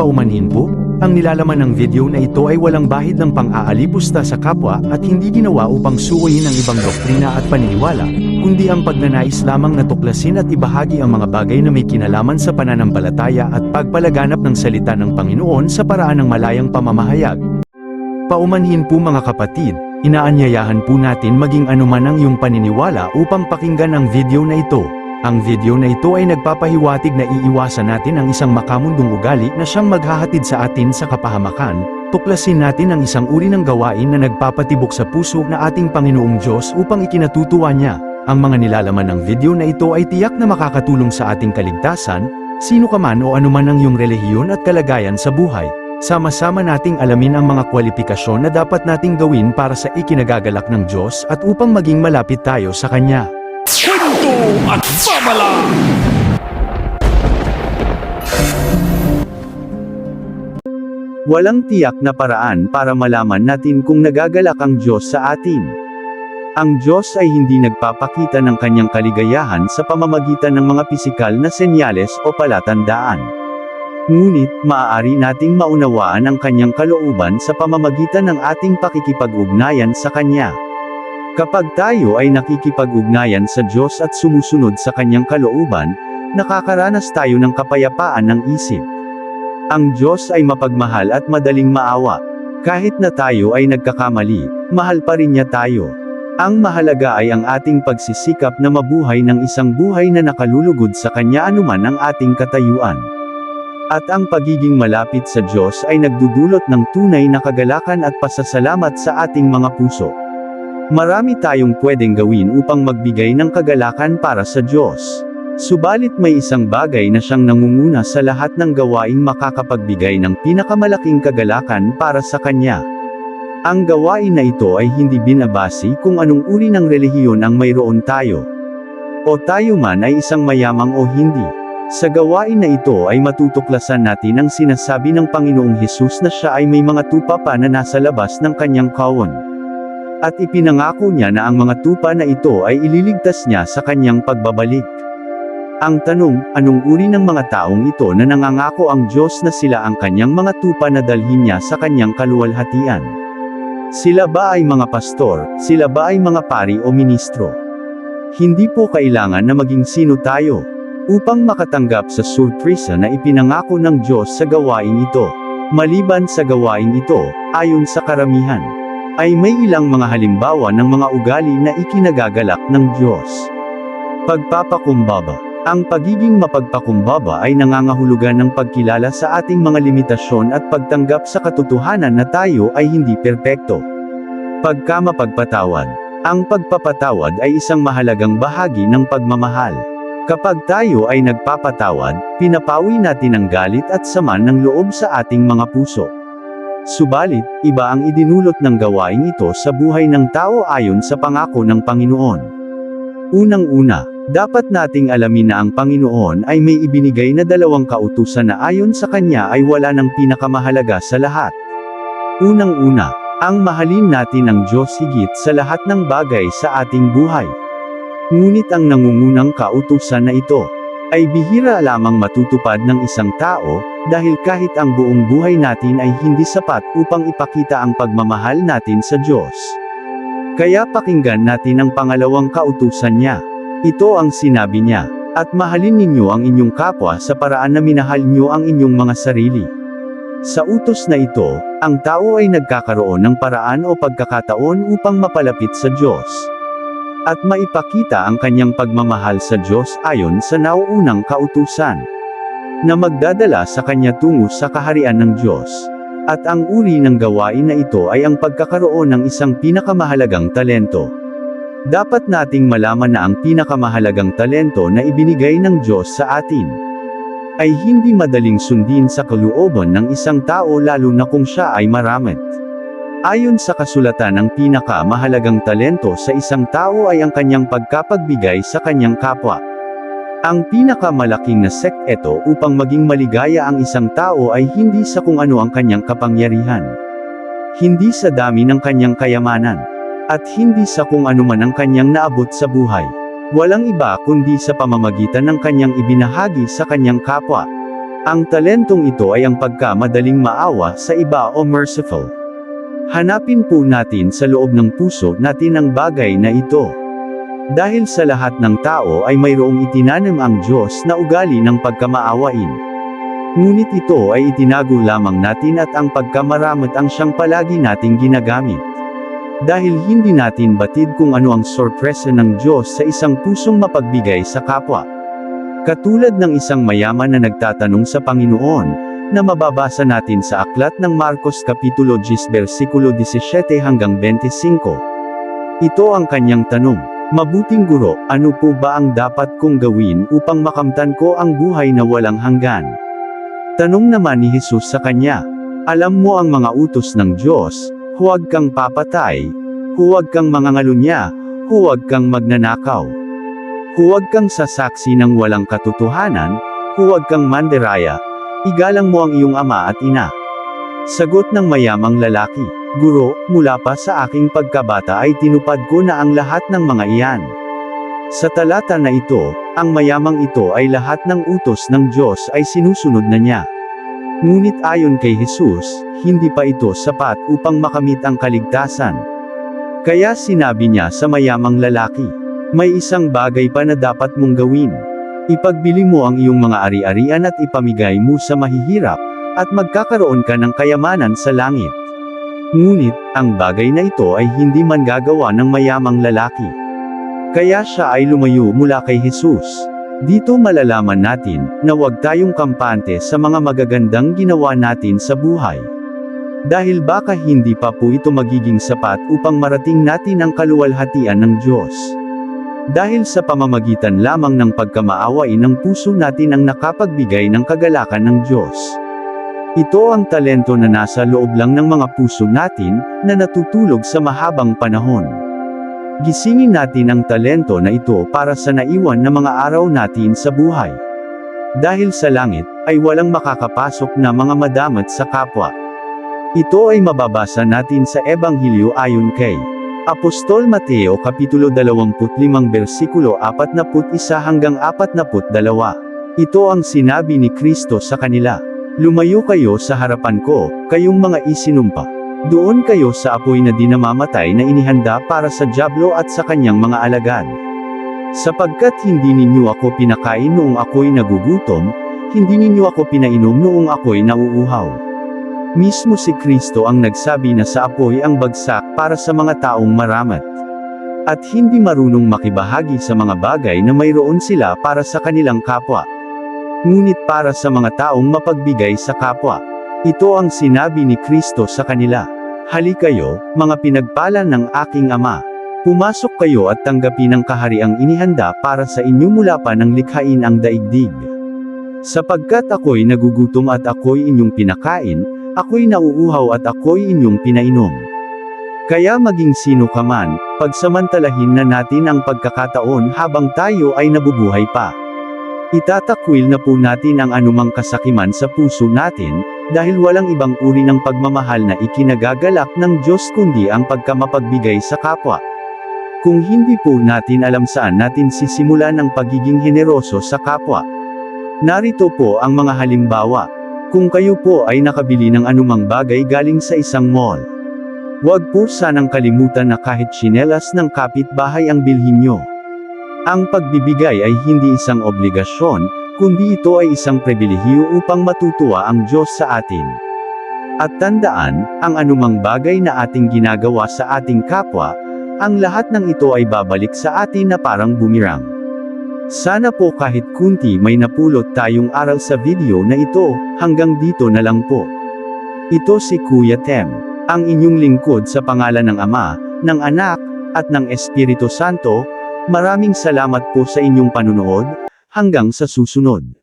paumanhin po, ang nilalaman ng video na ito ay walang bahid ng pang-aalipusta sa kapwa at hindi ginawa upang suwayin ang ibang doktrina at paniniwala, kundi ang pagnanais lamang na tuklasin at ibahagi ang mga bagay na may kinalaman sa pananampalataya at pagpalaganap ng salita ng Panginoon sa paraan ng malayang pamamahayag. Paumanhin po mga kapatid, inaanyayahan po natin maging anuman ang iyong paniniwala upang pakinggan ang video na ito. Ang video na ito ay nagpapahiwatig na iiwasan natin ang isang makamundong ugali na siyang maghahatid sa atin sa kapahamakan, tuklasin natin ang isang uri ng gawain na nagpapatibok sa puso na ating Panginoong Diyos upang ikinatutuwa niya. Ang mga nilalaman ng video na ito ay tiyak na makakatulong sa ating kaligtasan, sino ka man o anuman ang iyong relihiyon at kalagayan sa buhay. Sama-sama nating alamin ang mga kwalifikasyon na dapat nating gawin para sa ikinagagalak ng Diyos at upang maging malapit tayo sa Kanya. Kwento at babala! Walang tiyak na paraan para malaman natin kung nagagalak ang Diyos sa atin. Ang Diyos ay hindi nagpapakita ng kanyang kaligayahan sa pamamagitan ng mga pisikal na senyales o palatandaan. Ngunit, maaari nating maunawaan ang kanyang kalooban sa pamamagitan ng ating pakikipag-ugnayan sa Kanya. Kapag tayo ay nakikipag-ugnayan sa Diyos at sumusunod sa kanyang kalooban, nakakaranas tayo ng kapayapaan ng isip. Ang Diyos ay mapagmahal at madaling maawa. Kahit na tayo ay nagkakamali, mahal pa rin niya tayo. Ang mahalaga ay ang ating pagsisikap na mabuhay ng isang buhay na nakalulugod sa Kanya anuman ang ating katayuan. At ang pagiging malapit sa Diyos ay nagdudulot ng tunay na kagalakan at pasasalamat sa ating mga puso. Marami tayong pwedeng gawin upang magbigay ng kagalakan para sa Diyos. Subalit may isang bagay na siyang nangunguna sa lahat ng gawaing makakapagbigay ng pinakamalaking kagalakan para sa Kanya. Ang gawain na ito ay hindi binabasi kung anong uri ng relihiyon ang mayroon tayo. O tayo man ay isang mayamang o hindi. Sa gawain na ito ay matutuklasan natin ang sinasabi ng Panginoong Hesus na siya ay may mga tupa pa na nasa labas ng kanyang kawon. At ipinangako niya na ang mga tupa na ito ay ililigtas niya sa kanyang pagbabalik. Ang tanong, anong uri ng mga taong ito na nangangako ang Diyos na sila ang kanyang mga tupa na dalhin niya sa kanyang kaluwalhatian? Sila ba ay mga pastor, sila ba ay mga pari o ministro? Hindi po kailangan na maging sino tayo, upang makatanggap sa surpresa na ipinangako ng Diyos sa gawain ito. Maliban sa gawain ito, ayon sa karamihan, ay may ilang mga halimbawa ng mga ugali na ikinagagalak ng Diyos. Pagpapakumbaba Ang pagiging mapagpakumbaba ay nangangahulugan ng pagkilala sa ating mga limitasyon at pagtanggap sa katotohanan na tayo ay hindi perpekto. Pagka mapagpatawad Ang pagpapatawad ay isang mahalagang bahagi ng pagmamahal. Kapag tayo ay nagpapatawad, pinapawi natin ang galit at sama ng loob sa ating mga puso. Subalit, iba ang idinulot ng gawain ito sa buhay ng tao ayon sa pangako ng Panginoon. Unang-una, dapat nating alamin na ang Panginoon ay may ibinigay na dalawang kautusan na ayon sa Kanya ay wala ng pinakamahalaga sa lahat. Unang-una, ang mahalin natin ang Diyos higit sa lahat ng bagay sa ating buhay. Ngunit ang nangungunang kautusan na ito, ay bihira lamang matutupad ng isang tao, dahil kahit ang buong buhay natin ay hindi sapat upang ipakita ang pagmamahal natin sa Diyos. Kaya pakinggan natin ang pangalawang kautusan niya. Ito ang sinabi niya, at mahalin ninyo ang inyong kapwa sa paraan na minahal niyo ang inyong mga sarili. Sa utos na ito, ang tao ay nagkakaroon ng paraan o pagkakataon upang mapalapit sa Diyos. At maipakita ang kanyang pagmamahal sa Diyos ayon sa nauunang kautusan. Na magdadala sa kanya tungo sa kaharian ng Diyos. At ang uri ng gawain na ito ay ang pagkakaroon ng isang pinakamahalagang talento. Dapat nating malaman na ang pinakamahalagang talento na ibinigay ng Diyos sa atin ay hindi madaling sundin sa kalooban ng isang tao lalo na kung siya ay maramit. Ayon sa kasulatan ang pinakamahalagang talento sa isang tao ay ang kanyang pagkapagbigay sa kanyang kapwa. Ang pinakamalaking na sekreto upang maging maligaya ang isang tao ay hindi sa kung ano ang kanyang kapangyarihan. Hindi sa dami ng kanyang kayamanan. At hindi sa kung ano man ang kanyang naabot sa buhay. Walang iba kundi sa pamamagitan ng kanyang ibinahagi sa kanyang kapwa. Ang talentong ito ay ang pagkamadaling maawa sa iba o merciful. Hanapin po natin sa loob ng puso natin ang bagay na ito. Dahil sa lahat ng tao ay mayroong itinanim ang Diyos na ugali ng pagkamaawain. Ngunit ito ay itinago lamang natin at ang pagkamaramot ang siyang palagi nating ginagamit. Dahil hindi natin batid kung ano ang sorpresa ng Diyos sa isang pusong mapagbigay sa kapwa. Katulad ng isang mayaman na nagtatanong sa Panginoon, na mababasa natin sa aklat ng Marcos Kapitulo 10 versikulo 17 hanggang 25. Ito ang kanyang tanong. Mabuting guro, ano po ba ang dapat kong gawin upang makamtan ko ang buhay na walang hanggan? Tanong naman ni Jesus sa kanya. Alam mo ang mga utos ng Diyos, huwag kang papatay, huwag kang mangangalunya, huwag kang magnanakaw. Huwag kang sasaksi ng walang katotohanan, huwag kang manderaya, igalang mo ang iyong ama at ina. Sagot ng mayamang lalaki, Guro, mula pa sa aking pagkabata ay tinupad ko na ang lahat ng mga iyan. Sa talata na ito, ang mayamang ito ay lahat ng utos ng Diyos ay sinusunod na niya. Ngunit ayon kay Jesus, hindi pa ito sapat upang makamit ang kaligtasan. Kaya sinabi niya sa mayamang lalaki, may isang bagay pa na dapat mong gawin. Ipagbili mo ang iyong mga ari-arian at ipamigay mo sa mahihirap, at magkakaroon ka ng kayamanan sa langit. Ngunit, ang bagay na ito ay hindi man gagawa ng mayamang lalaki. Kaya siya ay lumayo mula kay Jesus. Dito malalaman natin, na huwag tayong kampante sa mga magagandang ginawa natin sa buhay. Dahil baka hindi pa po ito magiging sapat upang marating natin ang kaluwalhatian ng Diyos. Dahil sa pamamagitan lamang ng pagkamaawain ng puso natin ang nakapagbigay ng kagalakan ng Diyos. Ito ang talento na nasa loob lang ng mga puso natin, na natutulog sa mahabang panahon. Gisingin natin ang talento na ito para sa naiwan na mga araw natin sa buhay. Dahil sa langit, ay walang makakapasok na mga madamat sa kapwa. Ito ay mababasa natin sa Ebanghilyo ayon kay Apostol Mateo Kapitulo 25 versikulo 41 hanggang 42. Ito ang sinabi ni Kristo sa kanila. Lumayo kayo sa harapan ko, kayong mga isinumpa. Doon kayo sa apoy na dinamamatay na inihanda para sa Diablo at sa kanyang mga alagad. Sapagkat hindi ninyo ako pinakain noong ako'y nagugutom, hindi ninyo ako pinainom noong ako'y nauuhaw. Mismo si Kristo ang nagsabi na sa apoy ang bagsak para sa mga taong maramat. At hindi marunong makibahagi sa mga bagay na mayroon sila para sa kanilang kapwa. Ngunit para sa mga taong mapagbigay sa kapwa. Ito ang sinabi ni Kristo sa kanila. Hali kayo, mga pinagpala ng aking ama. Pumasok kayo at tanggapin ang kahariang inihanda para sa inyo mula pa ng likhain ang daigdig. Sapagkat ako'y nagugutom at ako'y inyong pinakain, ako'y nauuhaw at ako'y inyong pinainom. Kaya maging sino ka man, pagsamantalahin na natin ang pagkakataon habang tayo ay nabubuhay pa. Itatakwil na po natin ang anumang kasakiman sa puso natin, dahil walang ibang uri ng pagmamahal na ikinagagalak ng Diyos kundi ang pagkamapagbigay sa kapwa. Kung hindi po natin alam saan natin sisimulan ang pagiging generoso sa kapwa. Narito po ang mga halimbawa. Kung kayo po ay nakabili ng anumang bagay galing sa isang mall. Huwag po sanang kalimutan na kahit tsinelas ng kapitbahay ang bilhin nyo. Ang pagbibigay ay hindi isang obligasyon, kundi ito ay isang pribilehiyo upang matutuwa ang Diyos sa atin. At tandaan, ang anumang bagay na ating ginagawa sa ating kapwa, ang lahat ng ito ay babalik sa atin na parang bumirang. Sana po kahit kunti may napulot tayong aral sa video na ito, hanggang dito na lang po. Ito si Kuya Tem, ang inyong lingkod sa pangalan ng Ama, ng Anak, at ng Espiritu Santo, Maraming salamat po sa inyong panunood, hanggang sa susunod.